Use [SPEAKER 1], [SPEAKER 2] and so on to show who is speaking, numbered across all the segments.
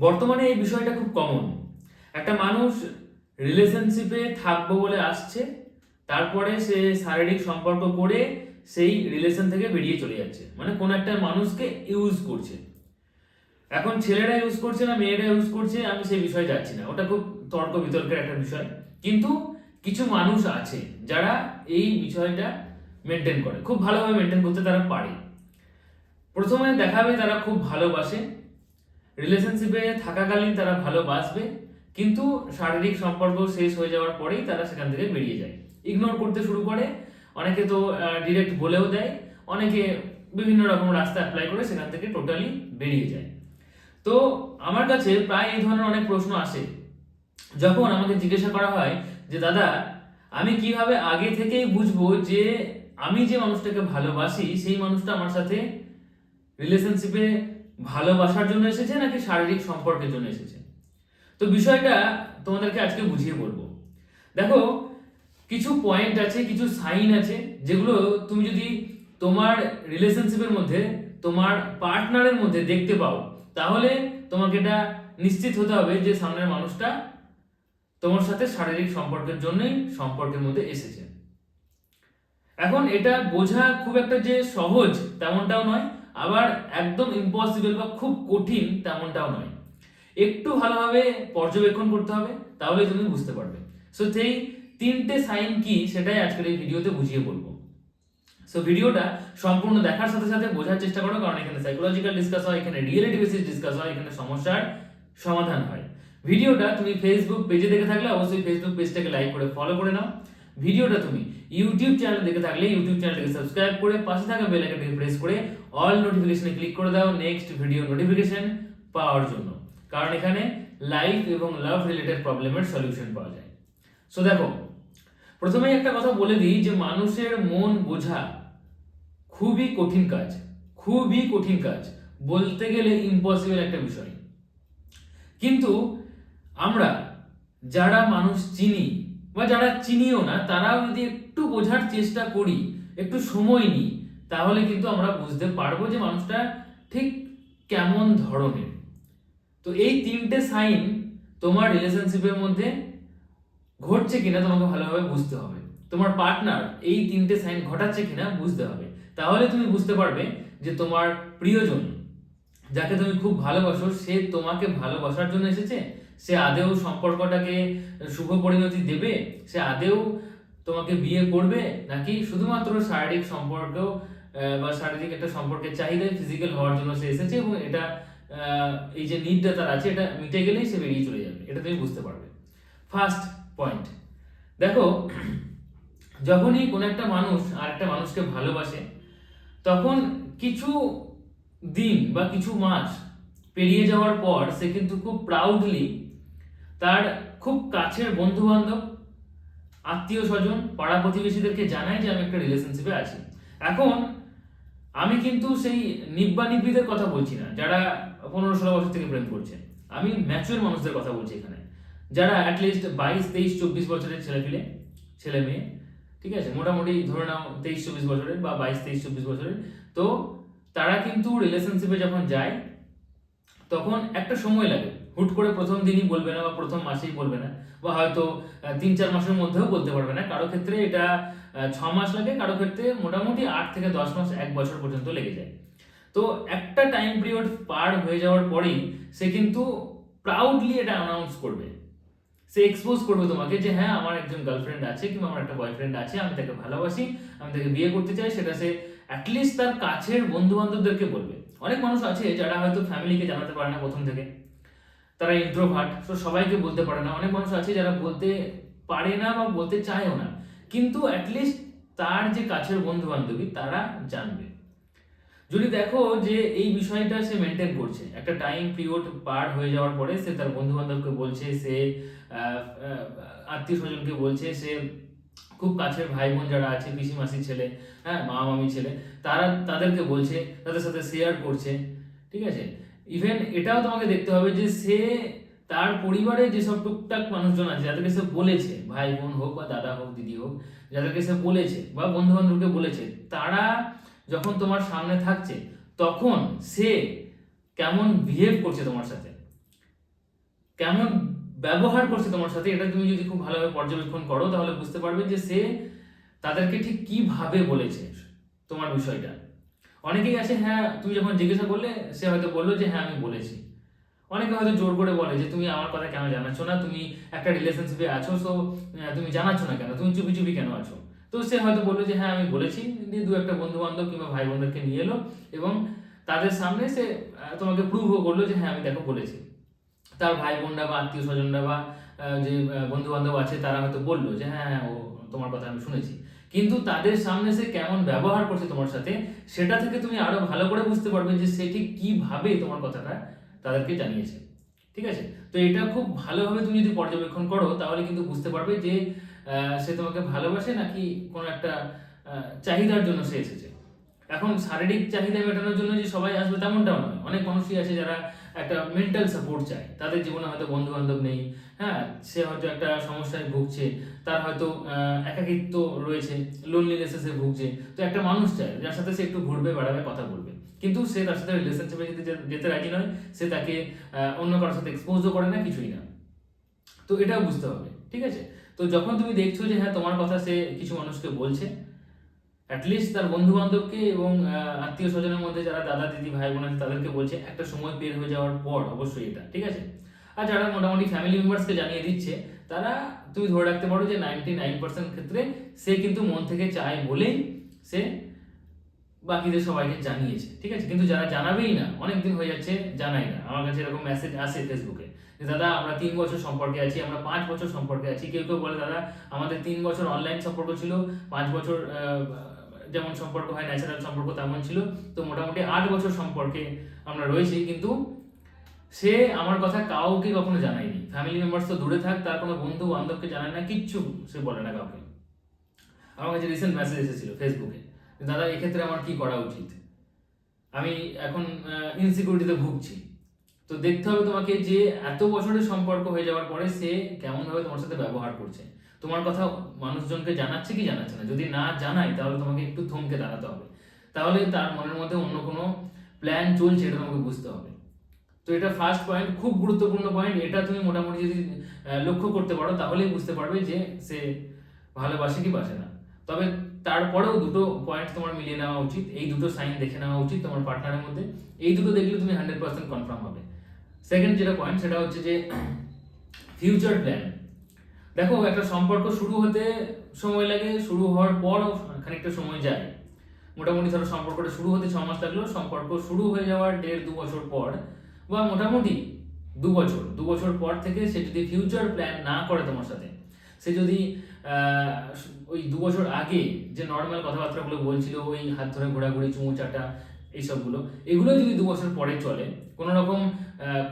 [SPEAKER 1] বর্তমানে এই বিষয়টা খুব কমন একটা মানুষ রিলেশনশিপে থাকব বলে আসছে, তারপরে সে শারীরিক সম্পর্ক করে সেই রিলেশন থেকে বেরিয়ে চলে যাচ্ছে। মানে কোন একটা মানুষকে ইউজ করছে। এখন ছেলেরা ইউজ করছে না, মেয়েরা ইউজ করছে, আমি সেই বিষয়ে যাচ্ছি না। ওটা খুব তর্ক বিতর্কের একটা বিষয়। কিন্তু কিছু মানুষ আছে যারা এই বিষয়টা মেনটেন করে। খুব ভালোভাবে মেনটেন করতে তারা পারে। প্রথমে দেখাবে তারা খুব ভালোবাসে। রিলেশনশিপে থাকাকালীন তারা ভালোবাসবে কিন্তু শারীরিক সম্পর্ক শেষ হয়ে যাওয়ার পরেই তারা সেখান থেকে বেরিয়ে যায়। ইগনোর করতে শুরু করে। অনেকে তো ডিরেক্ট বলেও দেয়। অনেকে বিভিন্ন রকম রাস্তা অ্যাপ্লাই করে সেখান থেকে টোটালি বেরিয়ে যায়। তো আমার কাছে প্রায় এই ধরনের অনেক প্রশ্ন আসে। যখন আমাকে জিজ্ঞাসা করা হয় যে, দাদা, আমি কীভাবে আগে থেকেই বুঝব যে আমি যে মানুষটাকে ভালোবাসি, সেই মানুষটা আমার সাথে রিলেশনশিপে ভালোবাসার জন্য এসেছে নাকি শারীরিক সম্পর্কের জন্য এসেছে? তো বিষয়টা তোমাদেরকে আজকে বুঝিয়ে বলব। দেখো, কিছু পয়েন্ট আছে, কিছু সাইন আছে, যেগুলো তুমি যদি তোমার রিলেশনশিপের মধ্যে, তোমার পার্টনারের মধ্যে দেখতে পাও, তাহলে তোমাকে এটা নিশ্চিত হতে হবে যে সামনের মানুষটা তোমার সাথে শারীরিক সম্পর্কের জন্যই সম্পর্কের মধ্যে এসেছে। এখন এটা বোঝা খুব একটা যে সহজ তেমনটাও নয় আবার একদম ইম্পসিবল বা খুব কঠিন তেমনটাও নয়। একটু ভালোভাবে পর্যবেক্ষণ করতে হবে তাহলে তুমি বুঝতে পারবে। সো সেই তিনটে সাইন কি সেটাই আজকের এই ভিডিওতে বুঝিয়ে বলব। সো ভিডিওটা সম্পূর্ণ দেখার সাথে সাথে বোঝার চেষ্টা করো, কারণ এখানে সাইকোলজিক্যাল ডিসকাস হয়, এখানে রিয়েলিটি বেসিস ডিসকাস হয়, এখানে সমস্যার সমাধান হয়। ভিডিওটা তুমি ফেসবুক পেজে দেখে থাকলে অবশ্যই ফেসবুক পেজটাকে লাইক করে ফলো করে নাও। ভিডিওটা তুমি ইউটিউব চ্যানেল দেখে থাকলে ইউটিউব চ্যানেলটাকে সাবস্ক্রাইব করে পাশে থাকা বেল আইকনটাকে প্রেস করে অল নোটিফিকেশনে ক্লিক করে দাও নেক্সট ভিডিও নোটিফিকেশন পাওয়ার জন্য। কারণ এখানে লাইফ এবং লাভ রিলেটেড প্রবলেমের সলিউশন পাওয়া যায়। সো দেখো, প্রথমেই একটা কথা বলে দিই যে মানুষের মন বোঝা খুবই কঠিন কাজ, খুবই কঠিন কাজ। বলতে গেলে ইম্পসিবল একটা বিষয়। কিন্তু আমরা যারা মানুষ চিনি বা যারা চিনিও না, তারাও যদি একটু বোঝার চেষ্টা করি, একটু সময় নিই, তাহলে কিন্তু আমরা বুঝতে পারব যে মানুষটা ঠিক কেমন ধরনের। তো এই তিনটে সাইন তোমার রিলেশনশিপের মধ্যে ঘটছে কিনা তোমাকে ভালোভাবে বুঝতে হবে। তোমার পার্টনার এই তিনটে সাইন ঘটাচ্ছে কিনা বুঝতে হবে। তাহলে তুমি বুঝতে পারবে যে তোমার প্রিয়জন, যাকে তুমি খুব ভালোবাসো, সে তোমাকে ভালোবাসার জন্য এসেছে সে আদেও সম্পর্কটাকে শুভ পরিণতি দেবে, সে আদেও তোমাকে বিয়ে করবে, নাকি শুধুমাত্র শারীরিক সম্পর্ক বা শারীরিক একটা সম্পর্কের চাহিদায় ফিজিক্যাল হওয়ার জন্য সে এসেছে এবং এটা এই যে নিডটা তার আছে, এটা মিটে গেলেই সে বেরিয়ে চলে যাবে, এটা তুমি বুঝতে পারবে। ফার্স্ট পয়েন্ট দেখো, যখনই কোনো একটা মানুষ আর একটা মানুষকে ভালোবাসে, তখন কিছু দিন বা কিছু মাস পেরিয়ে যাওয়ার পর সে কিন্তু খুব প্রাউডলি তার খুব কাছের বন্ধু বান্ধব আত্মীয় স্বজন, পাড়া প্রতিবেশীদেরকে জানায় যে আমি একটা রিলেশনশিপে আছি। এখন আমি কিন্তু সেই নিব্বা নিব্বিদের কথা বলছি না, যারা পনেরো ষোলো বছর থেকে প্রেম করছে। আমি ম্যাচুয়ার মানুষদের কথা বলছি এখানে। যারা অ্যাটলিস্ট বাইশ, তেইশ, চব্বিশ বছরের ছেলে পেলে ছেলে মেয়ে, ঠিক আছে? মোটামুটি ধরে নাও তেইশ, চব্বিশ বছরের বা বাইশ, তেইশ, চব্বিশ বছরের। তো তারা কিন্তু রিলেশনশিপে যখন যায়, তখন একটা সময় লাগে। হুট করে প্রথম দিনই বলবে না বা প্রথম মাসেই বলবে না, বা হয়তো তিন চার মাসের মধ্যেও বলতে পারবে না। কারও ক্ষেত্রে এটা ছ মাস লাগে, কারও ক্ষেত্রে মোটামুটি আট থেকে দশ মাস, এক বছর পর্যন্ত লেগে যায়। তো একটা টাইম পিরিয়ড পার হয়ে যাওয়ার পরেই সে কিন্তু প্রাউডলি এটা অ্যানাউন্স করবে। সে এক্সপোজ করবে তোমাকে যে হ্যাঁ আমার একজন গার্লফ্রেন্ড আছে কিংবা আমার একটা বয়ফ্রেন্ড আছে, আমি তাকে ভালোবাসি, আমি তাকে বিয়ে করতে চাই। সেটা সে অ্যাটলিস্ট তার কাছের বন্ধু বান্ধবদেরকে বলবে। অনেক মানুষ আছে যারা হয়তো ফ্যামিলিকে জানাতে পারে না প্রথম থেকে। তারা ইন্ট্রোভার্ট তো সবাইকে বলতে পারে না। অনেক মানুষ আছে যারা বলতে পারে না বা বলতে চায়ও না। কিন্তু অ্যাটলিস্ট তার যে কাছের বন্ধু বান্ধবী তারা জানবে। যদি দেখো যে এই বিষয়টা সে মেনটেন করছে, একটা টাইম পিরিয়ড পার হয়ে যাওয়ার পরে সে তার বন্ধু বান্ধবকে বলছে, সে আত্মীয় স্বজনকে বলছে, সে খুব কাছের ভাই বোন যারা আছে পিসি মাসির ছেলে হ্যাঁ মা মামি ছেলে, তারা তাদেরকে বলছে, তাদের সাথে শেয়ার করছে, ঠিক আছে? ইভেন এটাও তোমাকে দেখতে হবে যে সে তার পরিবারে যেসব টুকটাক মানুষজন আছে, যাদেরকে সে বলেছে, ভাই বোন হোক বা দাদা হোক, দিদি হোক, যাদেরকে সে বলেছে বা বন্ধু বান্ধবকে বলেছে, তারা যখন তোমার সামনে থাকছে, তখন সে কেমন বিহেভ করছে তোমার সাথে? কেমন ব্যবহার করছে তোমার সাথে? এটা তুমি যদি খুব ভালোভাবে পর্যবেক্ষণ করো, তাহলে বুঝতে পারবে যে সে তাদেরকে ঠিক কীভাবে বলেছে তোমার বিষয়টা। অনেকেই আছে হ্যাঁ তুমি যখন জিজ্ঞাসা করলে, সে হয়তো বলল যে হ্যাঁ আমি বলেছি। অনেকে হয়তো জোর করে বলে যে, তুমি আমার কথা কেন জানাচ্ছ না? তুমি একটা রিলেশনশিপে আছো সো তুমি জানাচ্ছ না কেন? তুমি চুপি চুপি কেন আছো? তো সে হয়তো বলল যে হ্যাঁ আমি বলেছি। দিয়ে দু একটা বন্ধু বান্ধব কিংবা ভাই বোনদেরকে নিয়ে এলো এবং তাদের সামনে সে তোমাকে প্রুভও করল যে হ্যাঁ আমি দেখো বলেছি। তার ভাই বোনরা বা আত্মীয় স্বজনরা বা যে বন্ধু বান্ধব আছে, তারা হয়তো বলল যে হ্যাঁ হ্যাঁ ও তোমার কথা আমি শুনেছি। কিন্তু তাদের সামনে সে কেমন ব্যবহার করছে তোমার সাথে, সেটা থেকে তুমি আরও ভালো করে বুঝতে পারবে যে সে ঠিক কীভাবে তোমার কথাটা তাদেরকে জানিয়েছে। ঠিক আছে? তো এটা খুব ভালোভাবে তুমি যদি পর্যবেক্ষণ করো, তাহলে কিন্তু বুঝতে পারবে যে সে তোমাকে ভালোবাসে নাকি কোনো একটা চাহিদার জন্য সে এসেছে। এখন শারীরিক চাহিদা মেটানোর জন্য যে সবাই আসবে তেমনটাও নয়। অনেক মানুষই আছে যারা একটা মেন্টাল সাপোর্ট চায়। তাদের জীবনে হয়তো বন্ধু বান্ধব নেই হ্যাঁ? সে হয়তো একটা সমস্যায় ভুগছে, তার হয়তো একাকিত্ব রয়েছে লোনলিনেসে সে ভুগছে। তো একটা মানুষ চায়, যার সাথে সে একটু ঘুরবে, বেড়াবে, কথা বলবে। কিন্তু সে তার সাথে রিলেশনশিপে যেতে যেতে রাজি নয়, সে তাকে অন্য কারোর সাথে এক্সপোজও করে না, কিছুই না। তো এটাও বুঝতে হবে, ঠিক আছে? তো যখন তুমি দেখছ যে হ্যাঁ তোমার কথা সে কিছু মানুষকে বলছে অ্যাটলিস্ট তার বন্ধু বান্ধবকে এবং আত্মীয় স্বজনের মধ্যে যারা দাদা, দিদি, ভাই, বোন আছে, তাদেরকে বলছে, একটা সময় বের হয়ে যাওয়ার পর অবশ্যই এটা, ঠিক আছে? আর যারা মোটামুটি ফ্যামিলি মেম্বার্সকে জানিয়ে দিচ্ছে, তারা তুমি ধরে রাখতে পারো যে নাইনটি নাইন পার্সেন্ট ক্ষেত্রে সে কিন্তু মন থেকে চায় বলেই সে বাকিদের সবাইকে জানিয়েছে, ঠিক আছে? কিন্তু যারা জানাবেই না অনেক দিন হয়ে যাচ্ছে জানাই না। আমার কাছে এরকম মেসেজ আসে ফেসবুকে যে, দাদা, আমরা তিন বছর সম্পর্কে আছি, আমরা পাঁচ বছর সম্পর্কে আছি। কেউ কেউ বলে, দাদা, আমাদের তিন বছর অনলাইন সম্পর্ক ছিল, পাঁচ বছর যেমন সম্পর্ক হয় ন্যাচারাল সম্পর্ক তেমন ছিল। তো মোটামুটি আট বছর সম্পর্কে আমরা রয়েছি, কিন্তু সে আমার কথা কাউকে কখনো জানায়নি। ফ্যামিলি মেম্বার্স তো দূরে থাক, তার কোনো বন্ধু, বান্ধবকে জানায় না, কিচ্ছু সে বলে না কাউকে। আমার কাছে রিসেন্ট মেসেজ এসেছিল ফেসবুকে দাদা, এক্ষেত্রে আমার কি করা উচিত? আমি এখন ইনসিকিউরিটিতে ভুগছি। তো দেখতে হবে তোমাকে যে, এত বছরের সম্পর্ক হয়ে যাওয়ার পরে সে কেমনভাবে তোমার সাথে ব্যবহার করছে। তোমার কথা মানুষজনকে জানাচ্ছে কি জানাচ্ছে না? যদি না জানায়, তাহলে তোমাকে একটু থমকে দাঁড়াতে হবে। তাহলে তার মনের মধ্যে অন্য কোনো প্ল্যান চলছে এটা তোমাকে বুঝতে হবে। তো এটা ফার্স্ট পয়েন্ট খুব গুরুত্বপূর্ণ পয়েন্ট এটা তুমি মোটামুটি যদি লক্ষ্য করতে পারো, তাহলেই বুঝতে পারবে যে সে ভালোবাসে কি বাসে না। তবে তারপরেও দুটো পয়েন্ট তোমার মিলিয়ে নেওয়া উচিত। এই দুটো সাইন দেখে নেওয়া উচিত তোমার পার্টনারের মধ্যে। এই দুটো দেখলে তুমি হান্ড্রেড পার্সেন্ট কনফার্ম হবে। সেকেন্ড যেটা পয়েন্ট সেটা হচ্ছে যে ফিউচার প্ল্যান দেখো, একটা সম্পর্ক শুরু হতে সময় লাগে, শুরু হওয়ার পরও খানিকটা সময় যায়। মোটামুটি ধরো, সম্পর্কটা শুরু হতে ছ মাস লাগল, সম্পর্ক শুরু হয়ে যাওয়ার দেড় দু বছর পর, বা মোটামুটি দু বছর দু বছর পর থেকে সে যদি ফিউচার প্ল্যান না করে তোমার সাথে, সে যদি ওই দু বছর আগে যে নর্মাল কথাবার্তাগুলো বলছিল, ওই হাত ধরে ঘোরাঘুরি, চুমু চাটা এইসবগুলো। এগুলো যদি দু বছর পরে চলে, কোনো রকম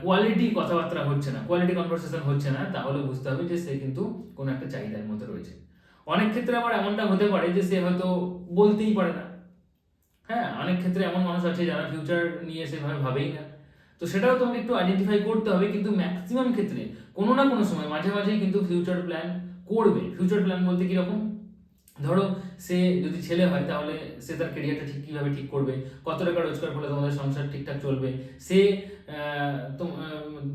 [SPEAKER 1] কোয়ালিটি কথাবার্তা হচ্ছে না কোয়ালিটি কনভারসেশন হচ্ছে না, তাহলে বুঝতে হবে যে সে কিন্তু কোনো একটা চাহিদার মধ্যে রয়েছে। অনেক ক্ষেত্রে আবার এমনটা হতে পারে যে সে হয়তো বলতেই পারে না। হ্যাঁ অনেক ক্ষেত্রে এমন মানুষ আছে যারা ফিউচার নিয়ে সেভাবে ভাবেই না। তো সেটাও তোমাকে একটু আইডেন্টিফাই করতে হবে, কিন্তু ম্যাক্সিমাম ক্ষেত্রে কোনো না কোনো সময় মাঝে মাঝেই কিন্তু ফিউচার প্ল্যান করবে। ফিউচার প্ল্যান বলতে কীরকম? ধরো সে যদি ছেলে হয়, তাহলে সে তার কেরিয়ারটা ঠিক কীভাবে ঠিক করবে? কত টাকা রোজগার করলে তোমাদের সংসার ঠিকঠাক চলবে? সে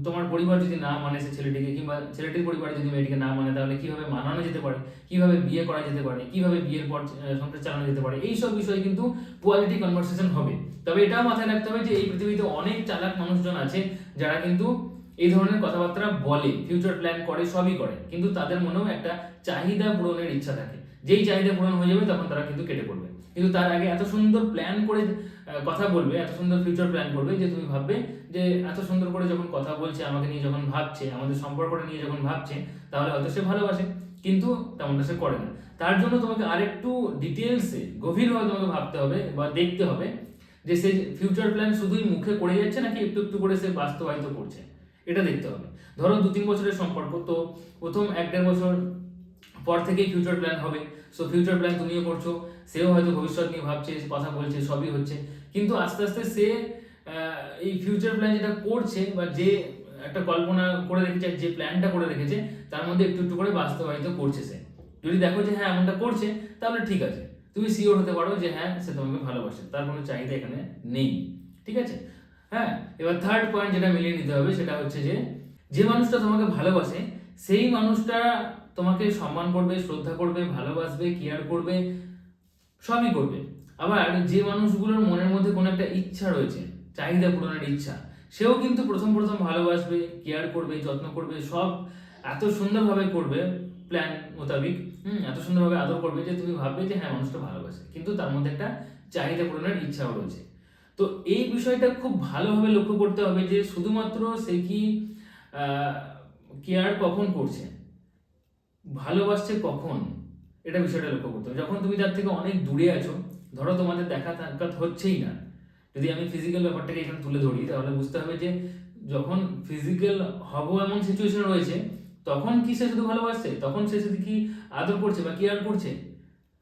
[SPEAKER 1] তোমার পরিবার যদি না মানে সে ছেলেটিকে, কিংবা ছেলেটির পরিবার যদি মেয়েটিকে না মানে তাহলে কীভাবে মানানো যেতে পারে? কীভাবে বিয়ে করা যেতে পারে? কীভাবে বিয়ের পর সংসার চালানো যেতে পারে? এই সব বিষয়ে কিন্তু কোয়ালিটি কনভারসেশন হবে। তবে এটাও মাথায় রাখতে হবে যে এই পৃথিবীতে অনেক চালাক মানুষজন আছে, যারা কিন্তু এই ধরনের কথাবার্তা বলে ফিউচার প্ল্যান করে, সবই করে। কিন্তু তাদের মনেও একটা চাহিদা পূরণের ইচ্ছা থাকে। যেই চাহিদা পূরণ হয়ে যাবে তখন তারা কিন্তু কেটে পড়বে। কিন্তু তার আগে এত সুন্দর প্ল্যান করে কথা বলবে, এত সুন্দর ফিউচার প্ল্যান করবে যে তুমি ভাববে যে এত সুন্দর করে যখন কথা বলছে, আমাকে নিয়ে যখন ভাবছে, আমাদের সম্পর্কটা নিয়ে যখন ভাবছে, তাহলে হয়তো সে ভালোবাসে, কিন্তু তেমনটা সে করে না। তার জন্য তোমাকে আরেকটু ডিটেলসে গভীরভাবে তোমাকে ভাবতে হবে বা দেখতে হবে যে সে ফিউচার প্ল্যান শুধুই মুখে করে যাচ্ছে নাকি একটু একটু করে সে বাস্তবায়িত করছে। এটা দেখতে হবে। ধরো দু তিন বছরের সম্পর্ক, তো প্রথম এক দেড় বছর পর থেকেই ফিউচার প্ল্যান হবে। সো ফিউচার প্ল্যান তুমিও করছ, সেও হয়তো ভবিষ্যৎ নিয়ে ভাবছে, কথা বলছে, সবই হচ্ছে। কিন্তু আস্তে আস্তে সে এই ফিউচার প্ল্যান যেটা করছে বা যে একটা কল্পনা করে রেখেছে, যে প্ল্যানটা করে রেখেছে, তার মধ্যে একটু একটু করে বাস্তবায়িত করছে সে। যদি দেখো যে হ্যাঁ এমনটা করছে, তাহলে ঠিক আছে। তুমি শিওর হতে পারো যে হ্যাঁ সে তোমাকে ভালোবাসে, তার কোনো চাহিদা এখানে নেই। ঠিক আছে? হ্যাঁ এবার থার্ড পয়েন্ট যেটা মিলিয়ে নিতে হবে, সেটা হচ্ছে যে যে মানুষটা তোমাকে ভালোবাসে, সেই মানুষটা তোমাকে সম্মান করবে, শ্রদ্ধা করবে, ভালোবাসবে কেয়ার করবে, সবই করবে। আবার যে মানুষগুলোর মনের মধ্যে কোনো একটা ইচ্ছা রয়েছে, চাহিদা পূরণের ইচ্ছা, সেও কিন্তু প্রথম প্রথম ভালোবাসবে কেয়ার করবে, যত্ন করবে, সব এত সুন্দরভাবে করবে প্ল্যান মোতাবিক, হুম, এত সুন্দরভাবে আদর করবে যে তুমি ভাববে যে হ্যাঁ মানুষটা ভালোবাসে। কিন্তু তার মধ্যে একটা চাহিদা পূরণের ইচ্ছাও রয়েছে। তো এই বিষয়টা খুব ভালোভাবে লক্ষ্য করতে হবে যে শুধুমাত্র সে কি কেয়ার কখন করছে? ভালোবাসছে কখন? এটা বিষয়টা লক্ষ্য করতে হবে। যখন তুমি তার থেকে অনেক দূরে আছো, ধরো তোমাদের দেখা সাক্ষাৎ হচ্ছেই না, যদি আমি ফিজিক্যাল ব্যাপারটাকে এখানে তুলে ধরি, তাহলে বুঝতে হবে যে যখন ফিজিক্যাল হব এমন সিচুয়েশন রয়েছে, তখন কি সে শুধু ভালোবাসছে? তখন সে শুধু কি আদর করছে বা কেয়ার করছে?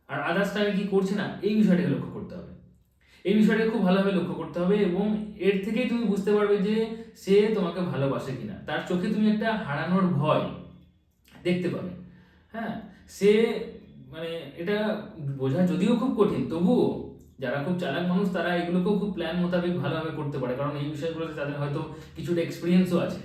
[SPEAKER 1] আর আদার্স টাইমে কি করছে না? এই বিষয়টাকে লক্ষ্য করতে হবে। এই বিষয়টাকে খুব ভালোভাবে লক্ষ্য করতে হবে এবং এর থেকেই তুমি বুঝতে পারবে যে সে তোমাকে ভালোবাসে কিনা। তার চোখে তুমি একটা হারানোর ভয় দেখতে পাবে। হ্যাঁ সে মানে এটা বোঝা যদিও খুব কঠিন, তবুও যারা খুব চালাক মানুষ তারা এগুলোকেও খুব প্ল্যান মোতাবেক ভালোভাবে করতে পারে, কারণ এই বিষয়গুলোতে তাদের হয়তো কিছুটা এক্সপিরিয়েন্সও আছে।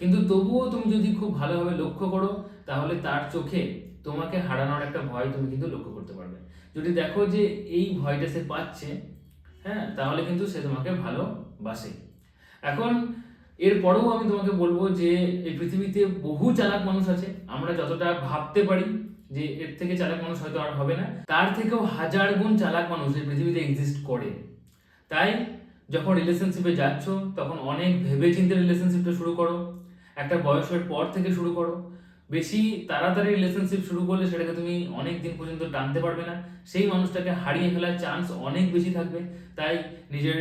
[SPEAKER 1] কিন্তু তবুও তুমি যদি খুব ভালোভাবে লক্ষ্য করো, তাহলে তার চোখে তোমাকে হারানোর একটা ভয় তুমি কিন্তু লক্ষ্য করতে পারবে। যদি দেখো যে এই ভয়টা সে পাচ্ছে হ্যাঁ তাহলে কিন্তু সে তোমাকে ভালোবাসে। এখন এরপরেও আমি তোমাকে বলব যে এই পৃথিবীতে বহু চালাক মানুষ আছে। আমরা যতটা ভাবতে পারি যে এর থেকে চালাক মানুষ হয়তো আর হবে না, তার থেকেও হাজার গুণ চালাক মানুষ এই পৃথিবীতে এক্সিস্ট করে। তাই যখন রিলেশনশিপে যাচ্ছ, তখন অনেক ভেবে চিন্তে রিলেশনশিপটা শুরু করো। একটা বয়সের পর থেকে শুরু করো। বেশি তাড়াতাড়ি রিলেশনশিপ শুরু করলে সেটাকে তুমি অনেক দিন পর্যন্ত টানতে পারবে না। সেই মানুষটাকে হারিয়ে ফেলার চান্স অনেক বেশি থাকবে। তাই নিজের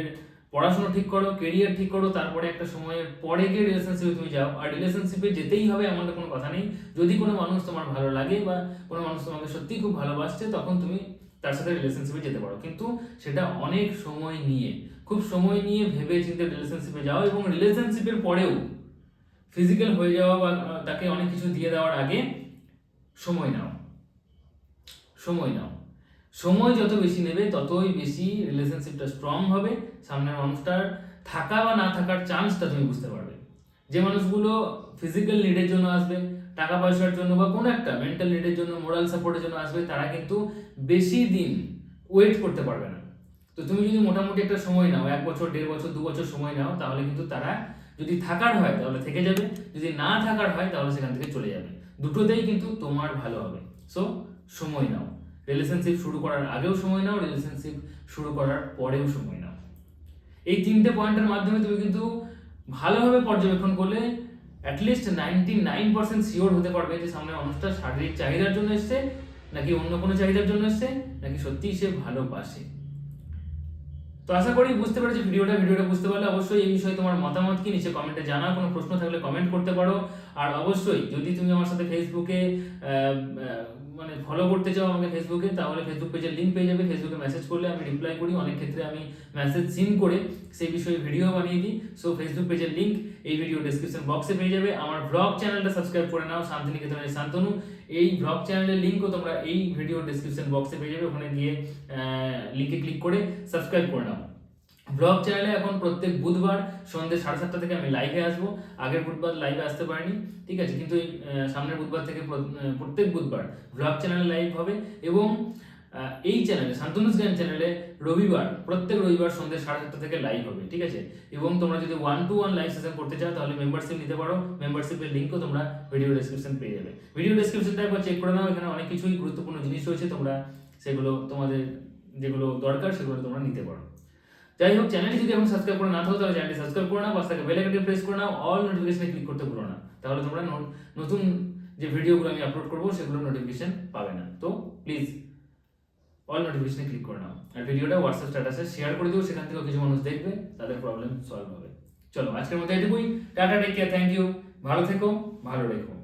[SPEAKER 1] পড়াশোনা ঠিক করো কেরিয়ার ঠিক করো, তারপরে একটা সময়ের পরে গিয়ে রিলেশনশিপে তুমি যাও। আর রিলেশনশিপে যেতেই হবে এমন কোনো কথা নেই। যদি কোনো মানুষ তোমার ভালো লাগে বা কোনো মানুষ তোমাকে সত্যি খুব ভালোবাসছে, তখন তুমি তার সাথে রিলেশনশিপে যেতে পারো। কিন্তু সেটা অনেক সময় নিয়ে, খুব সময় নিয়ে ভেবে চিন্তে রিলেশনশিপে যাও এবং রিলেশনশিপের পরেও ফিজিক্যাল হয়ে যাওয়া বা তাকে অনেক কিছু দিয়ে দেওয়ার আগে সময় নাও। সময় নাও। সময় যত বেশি নেবে, ততই বেশি রিলেশনশিপটা স্ট্রং হবে। সামনের মানুষটার থাকা বা না থাকার চান্সটা তুমি বুঝতে পারবে। যে মানুষগুলো ফিজিক্যাল নিডের জন্য আসবে, টাকা পয়সার জন্য বা কোনো একটা মেন্টাল নিডের জন্য মোরাল সাপোর্টের জন্য আসবে, তারা কিন্তু বেশি দিন ওয়েট করতে পারবে না। তো তুমি যদি মোটামুটি একটা সময় নাও, এক বছর, দেড় বছর, দু বছর সময় নাও, তাহলে কিন্তু তারা যদি থাকার হয়, তাহলে থেকে যাবে। যদি না থাকার হয়, তাহলে সেখান থেকে চলে যাবে। দুটোতেই কিন্তু তোমার ভালো হবে। সো সময় নাও। রিলেশনশিপ শুরু করার আগেও সময় নাও রিলেশনশিপ শুরু করার পরেও সময় নাও। এই তিনটে পয়েন্টের মাধ্যমে তুমি কিন্তু ভালোভাবে পর্যবেক্ষণ করলে at least ninety nine percent sure হতে পারবে যে সামনে মানুষটা শারীরিক চাহিদার জন্য এসছে, নাকি অন্য কোনো চাহিদার জন্য এসছে, নাকি সত্যিই সে ভালোবাসে তো আশা করি বুঝতে পেরেছি ভিডিওটা। ভিডিওটা বুঝতে পারলে অবশ্যই এই বিষয়ে তোমার মতামত কি, নিচে কমেন্টে জানা কোনো প্রশ্ন থাকলে কমেন্ট করতে পারো। আর অবশ্যই যদি তুমি আমার সাথে ফেসবুকে মানে ফলো করতে চাও আমাকে ফেসবুকে তাহলে ফেসবুক পেজের লিঙ্ক পেয়ে যাবে। ফেসবুকে মেসেজ করলে আমি রিপ্লাই করি। অনেক ক্ষেত্রে আমি মেসেজ সিন করে সেই বিষয়ে ভিডিও বানিয়ে দিই। সো ফেসবুক পেজের লিঙ্ক এই ভিডিও ডিসক্রিপশন বক্সে পেয়ে যাবে। আমার ব্লগ চ্যানেলটা সাবস্ক্রাইব করে নাও। শান্তিনিকেতনের শান্তনু। এই ব্লগ চ্যানেলের লিঙ্কও তোমরা এই ভিডিও ডিসক্রিপশন বক্সে পেয়ে যাবে। ওখানে গিয়ে লিঙ্কে ক্লিক করে সাবস্ক্রাইব করে নাও। ব্লগ চ্যানেলে এখন প্রত্যেক বুধবার সন্ধ্যে সাড়ে সাতটা থেকে আমি লাইভে আসব। আগের বুধবার লাইভে আসতে পারিনি, ঠিক আছে? কিন্তু সামনের বুধবার থেকে প্র- প্রত্যেক বুধবার ব্লগ চ্যানেলে লাইভ হবে এবং এই চ্যানেলে শান্তনুস জ্ঞান চ্যানেলে রবিবার, প্রত্যেক রবিবার সন্ধ্যে সাড়ে সাতটা থেকে লাইভ হবে, ঠিক আছে? এবং তোমরা যদি one to one live session করতে চাও, তাহলে মেম্বারশিপ নিতে পারো। মেম্বারশিপের লিঙ্কও তোমরা ভিডিও ডেসক্রিপশন পেয়ে যাবে। ভিডিও ডেসক্রিপশনটা একবার চেক করে নাও, এখানে অনেক কিছুই গুরুত্বপূর্ণ জিনিস রয়েছে। তোমরা সেগুলো তোমাদের যেগুলো দরকার, সেগুলো তোমরা নিতে পারো। যাই হোক চ্যানেলটি যদি এখন সাবস্ক্রাইব করে না থাকো, তাহলে চ্যানেলটি সাবস্ক্রাইব করে নাও পাশে থাকা বেল আইকনটি প্রেস করে নাও অল নোটিফিকেশনে ক্লিক করতে ভুলো না। তাহলে তোমরা নতুন যে ভিডিওগুলো আমি আপলোড করব, সেগুলোর নোটিফিকেশন পাবে না। তো প্লিজ অল নোটিফিকেশনে ক্লিক করে নাও। আর ভিডিওটা হোয়াটসঅ্যাপ স্ট্যাটাসে শেয়ার করে দিও, সেখান থেকেও কিছু মানুষ দেখবে, তাদের প্রবলেম সলভ হবে। চলো, আজকের মতো এটুকুই। Tata take care thank you ভালো থেকো, ভালো রেখো।